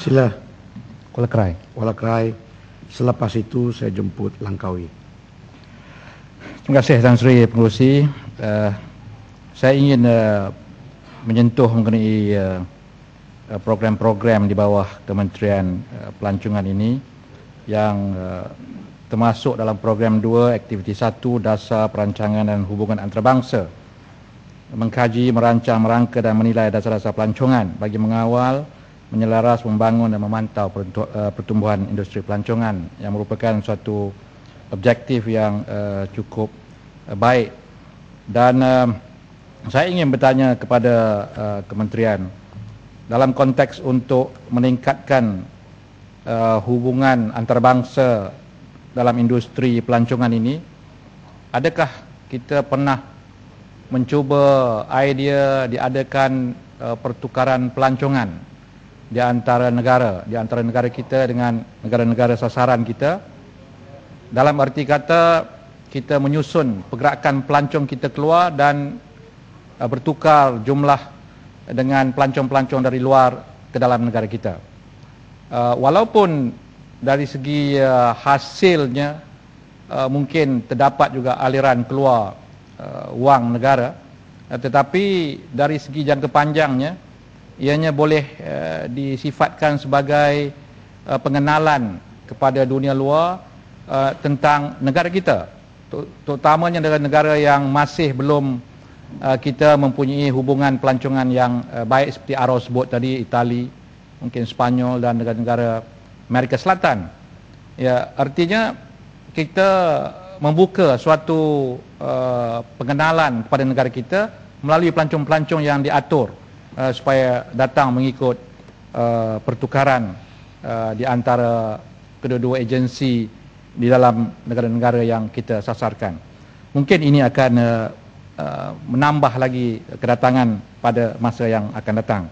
Sila. Kuala Kerai. Kuala Kerai. Selepas itu saya jemput Langkawi. Terima kasih Tuan Sri Pengurusi. Uh, saya ingin uh, menyentuh mengenai uh, program-program di bawah Kementerian uh, Pelancongan ini yang uh, termasuk dalam program 2 aktiviti 1 dasar perancangan dan hubungan antarabangsa mengkaji, merancang, merangka dan menilai dasar-dasar pelancongan bagi mengawal, menyelaras, membangun dan memantau uh, pertumbuhan industri pelancongan yang merupakan suatu objektif yang uh, cukup uh, baik. Dan uh, saya ingin bertanya kepada uh, kementerian dalam konteks untuk meningkatkan uh, hubungan antarabangsa dalam industri pelancongan ini adakah kita pernah mencuba idea diadakan uh, pertukaran pelancongan di antara negara di antara negara kita dengan negara-negara sasaran kita. Dalam arti kata kita menyusun pergerakan pelancong kita keluar dan uh, bertukar jumlah dengan pelancong-pelancong dari luar ke dalam negara kita. Uh, walaupun dari segi uh, hasilnya uh, mungkin terdapat juga aliran keluar uh, wang negara uh, tetapi dari segi jangka panjangnya ianya boleh uh, disifatkan sebagai uh, pengenalan kepada dunia luar uh, tentang negara kita terutamanya dengan negara yang masih belum uh, kita mempunyai hubungan pelancongan yang uh, baik seperti Aro sebut tadi Itali mungkin Spanyol dan negara-negara Amerika Selatan. Ya, artinya kita membuka suatu uh, pengenalan kepada negara kita melalui pelancong-pelancong yang diatur uh, supaya datang mengikut uh, pertukaran uh, di antara kedua-dua agensi di dalam negara-negara yang kita sasarkan. Mungkin ini akan uh, uh, menambah lagi kedatangan pada masa yang akan datang.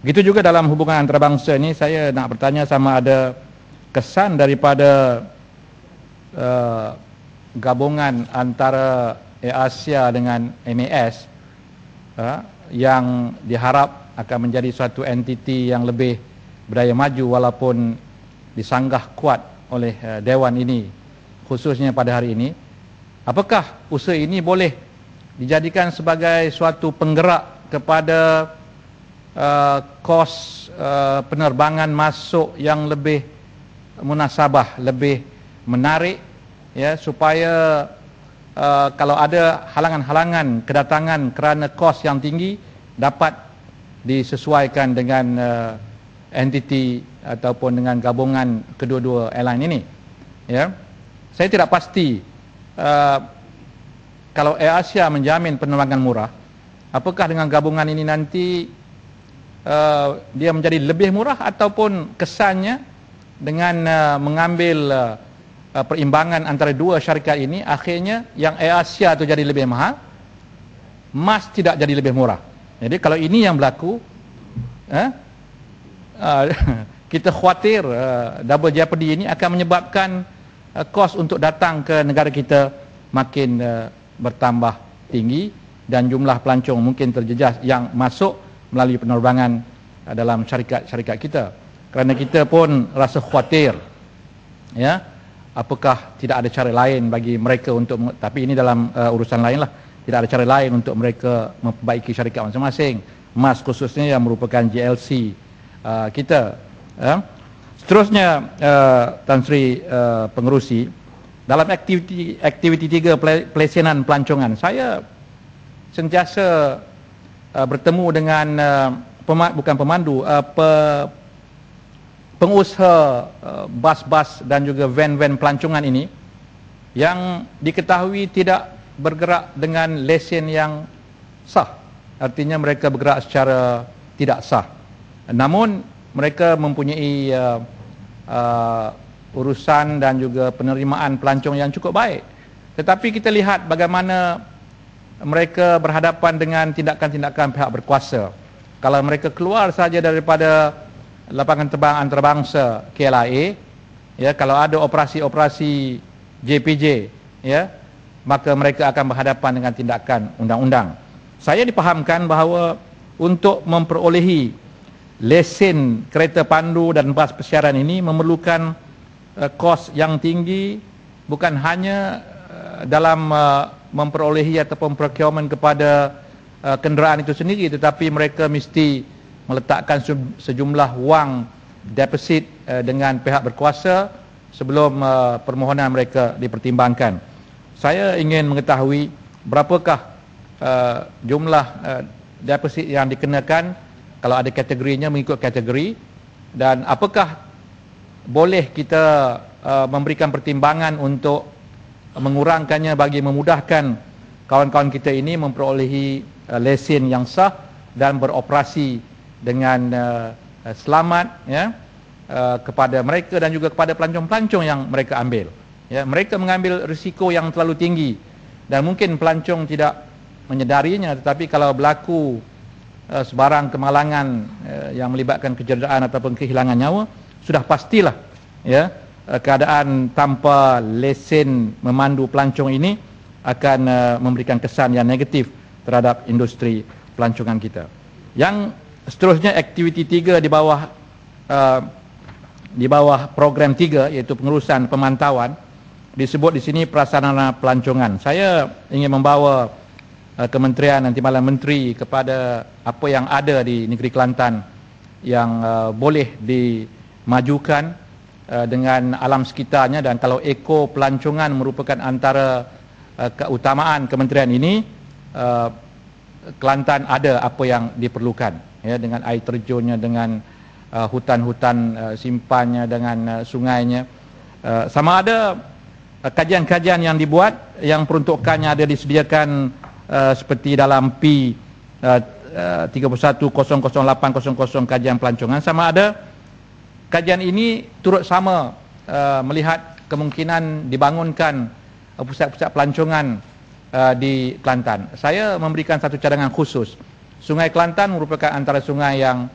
Begitu juga dalam hubungan antarabangsa ini saya nak bertanya sama ada kesan daripada uh, gabungan antara Asia dengan MAS uh, yang diharap akan menjadi suatu entiti yang lebih berdaya maju walaupun disanggah kuat oleh uh, Dewan ini khususnya pada hari ini. Apakah usaha ini boleh dijadikan sebagai suatu penggerak kepada Uh, kos uh, penerbangan masuk yang lebih munasabah, lebih menarik ya supaya uh, kalau ada halangan-halangan kedatangan kerana kos yang tinggi dapat disesuaikan dengan uh, entiti ataupun dengan gabungan kedua-dua airline ini. Ya. Saya tidak pasti uh, kalau Air Asia menjamin penerbangan murah apakah dengan gabungan ini nanti uh, dia menjadi lebih murah ataupun kesannya dengan uh, mengambil uh, uh, perimbangan antara dua syarikat ini akhirnya yang Air Asia itu jadi lebih mahal MAS tidak jadi lebih murah. Jadi kalau ini yang berlaku uh, uh, kita khawatir uh, double jeopardy ini akan menyebabkan kos untuk datang ke negara kita makin bertambah tinggi dan jumlah pelancong mungkin terjejas yang masuk melalui penerbangan dalam syarikat-syarikat kita. Kerana kita pun rasa khawatir ya apakah tidak ada cara lain bagi mereka untuk tapi ini dalam uh, urusan lain lah tidak ada cara lain untuk mereka memperbaiki syarikat masing-masing. MAS khususnya yang merupakan GLC uh, kita ya. seterusnya uh, Tan Sri uh, pengerusi dalam aktiviti aktiviti tiga pelayanan pelancongan saya sentiasa uh, bertemu dengan uh, pema, bukan pemandu uh, pe, pengusaha uh, bas-bas dan juga van-van pelancongan ini yang diketahui tidak bergerak dengan lesen yang sah. Artinya mereka bergerak secara tidak sah. Namun mereka mempunyai uh, uh, urusan dan juga penerimaan pelancong yang cukup baik. Tetapi kita lihat bagaimana mereka berhadapan dengan tindakan-tindakan pihak berkuasa. Kalau mereka keluar saja daripada lapangan terbang antarabangsa KLIA, ya kalau ada operasi-operasi JPJ, ya maka mereka akan berhadapan dengan tindakan undang-undang. Saya dipahamkan bahawa untuk memperolehi lesen kereta pandu dan bas persiaran ini memerlukan uh, kos yang tinggi bukan hanya uh, dalam uh, memperolehi ataupun procurement kepada uh, kenderaan itu sendiri tetapi mereka mesti meletakkan sejumlah wang deposit uh, dengan pihak berkuasa sebelum uh, permohonan mereka dipertimbangkan. Saya ingin mengetahui berapakah uh, jumlah deposit yang dikenakan kalau ada kategorinya mengikut kategori dan apakah boleh kita memberikan pertimbangan untuk mengurangkannya bagi memudahkan kawan-kawan kita ini memperolehi lesen yang sah dan beroperasi dengan uh, selamat ya uh, kepada mereka dan juga kepada pelancong-pelancong yang mereka ambil ya mereka mengambil risiko yang terlalu tinggi dan mungkin pelancong tidak menyedarinya tetapi kalau berlaku uh, sebarang kemalangan uh, yang melibatkan kecederaan ataupun kehilangan nyawa sudah pastilah ya uh, keadaan tanpa lesen memandu pelancong ini akan uh, memberikan kesan yang negatif terhadap industri pelancongan kita. Yang seterusnya aktiviti tiga di bawah uh, di bawah program tiga iaitu pengurusan pemantauan disebut di sini prasarana pelancongan. Saya ingin membawa uh, Kementerian Nanti Malam Menteri kepada apa yang ada di negeri Kelantan yang uh, boleh dimajukan Uh, dengan alam sekitarnya dan kalau eko pelancongan merupakan antara uh, keutamaan kementerian ini uh, Kelantan ada apa yang diperlukan ya dengan air terjunnya dengan hutan-hutan simpannya dengan sungainya sama ada kajian-kajian yang dibuat yang peruntukannya ada disediakan seperti dalam P 31008000 kajian pelancongan sama ada kajian ini turut sama uh, melihat kemungkinan dibangunkan uh, pusat-pusat pelancongan uh, di Kelantan. Saya memberikan satu cadangan khusus. Sungai Kelantan merupakan antara sungai yang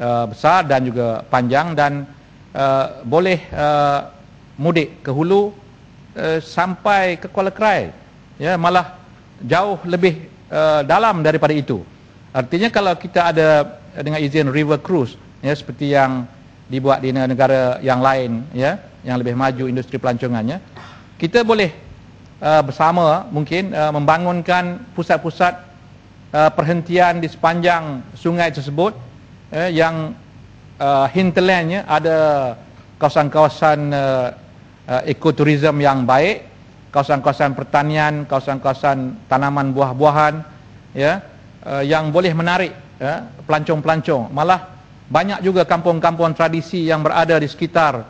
uh, besar dan juga panjang dan uh, boleh uh, mudik ke hulu uh, sampai ke Kuala Krai. Ya, malah jauh lebih uh, dalam daripada itu. Artinya kalau kita ada dengan izin river cruise ya seperti yang dibuat di negara yang lain ya yang lebih maju industri pelancongannya kita boleh uh, bersama mungkin uh, membangunkan pusat-pusat uh, perhentian di sepanjang sungai tersebut uh, yang uh, hinterlandnya ada kawasan-kawasan uh, uh, ekoturism yang baik kawasan-kawasan pertanian kawasan-kawasan tanaman buah-buahan ya uh, yang boleh menarik ya, pelancong-pelancong malah banyak juga kampung-kampung tradisi yang berada di sekitar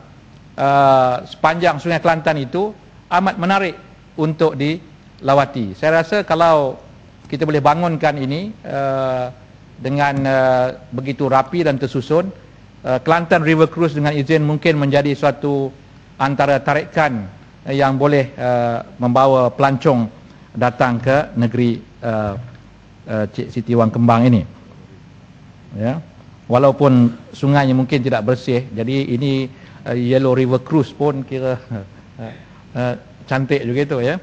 uh, sepanjang Sungai Kelantan itu amat menarik untuk dilawati. Saya rasa kalau kita boleh bangunkan ini uh, dengan uh, begitu rapi dan tersusun, uh, Kelantan River Cruise dengan izin mungkin menjadi suatu antara tarikan yang boleh membawa pelancong datang ke negeri Cik Siti Wang Kembang ini. Ya. Walaupun sungainya mungkin tidak bersih jadi ini Yellow River Cruise pun kira cantik juga itu ya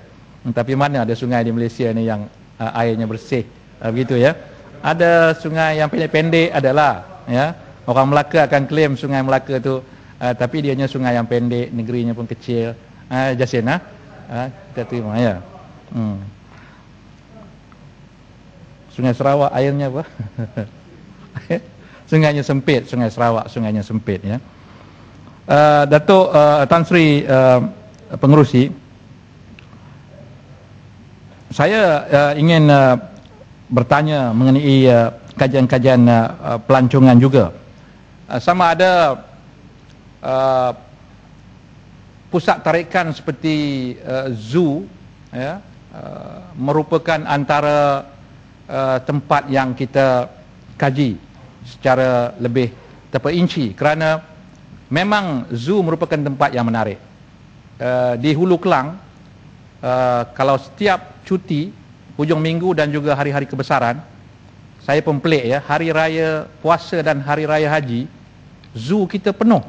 tapi mana ada sungai di Malaysia ni yang uh, airnya bersih. Uh, begitu ya. Ada sungai yang pendek-pendek adalah ya. Orang Melaka akan klaim sungai Melaka tu. Uh, tapi dianya sungai yang pendek negerinya pun kecil. Uh, Jasin ha? uh, kita terima ya. Hmm. Sungai Sarawak airnya apa? Sungainya sempit, sungai Sarawak sungainya sempit ya. Uh, Datuk uh, Tan Sri uh, pengerusi saya uh, ingin uh, bertanya mengenai kajian-kajian uh, uh, pelancongan juga. Uh, sama ada uh, pusat tarikan seperti uh, zoo ya uh, merupakan antara uh, tempat yang kita kaji secara lebih terperinci kerana memang zoo merupakan tempat yang menarik. Uh, di Hulu Kelang, uh, kalau setiap cuti, hujung minggu dan juga hari-hari kebesaran, saya pun pelik ya, hari raya puasa dan hari raya haji, zoo kita penuh.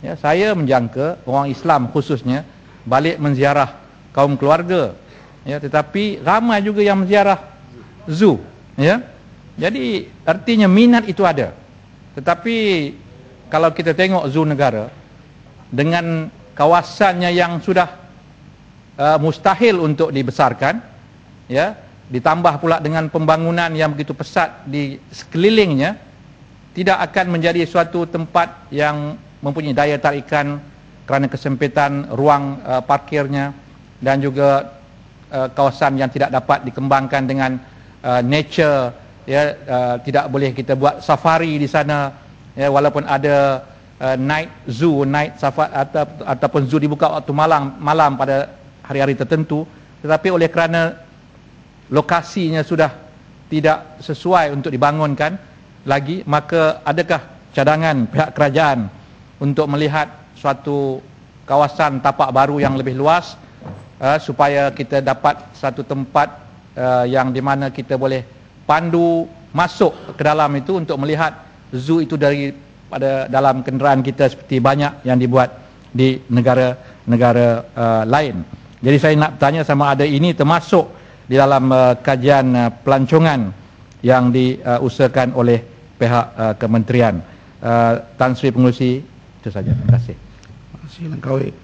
Ya, saya menjangka orang Islam khususnya balik menziarah kaum keluarga. Ya, tetapi ramai juga yang menziarah zoo. Ya, jadi artinya minat itu ada. Tetapi kalau kita tengok zoo negara dengan kawasannya yang sudah uh, mustahil untuk dibesarkan ya. Ditambah pula dengan pembangunan yang begitu pesat di sekelilingnya tidak akan menjadi suatu tempat yang mempunyai daya tarikan kerana kesempitan ruang uh, parkirnya dan juga uh, kawasan yang tidak dapat dikembangkan dengan uh, nature ya. Uh, tidak boleh kita buat safari di sana ya. Walaupun ada uh, night zoo night safari atau ataupun zoo dibuka waktu malam malam pada hari-hari tertentu tetapi oleh kerana lokasinya sudah tidak sesuai untuk dibangunkan lagi maka adakah cadangan pihak kerajaan untuk melihat suatu kawasan tapak baru yang lebih luas uh, supaya kita dapat satu tempat uh, yang di mana kita boleh pandu masuk ke dalam itu untuk melihat zoo itu dari pada dalam kenderaan kita seperti banyak yang dibuat di negara-negara uh, lain. Jadi saya nak tanya sama ada ini termasuk di dalam uh, kajian uh, pelancongan yang diusahakan uh, oleh pihak uh, kementerian. Uh, Tan Sri Pengurusi itu saja. Terima kasih. Terima kasih Langkawi.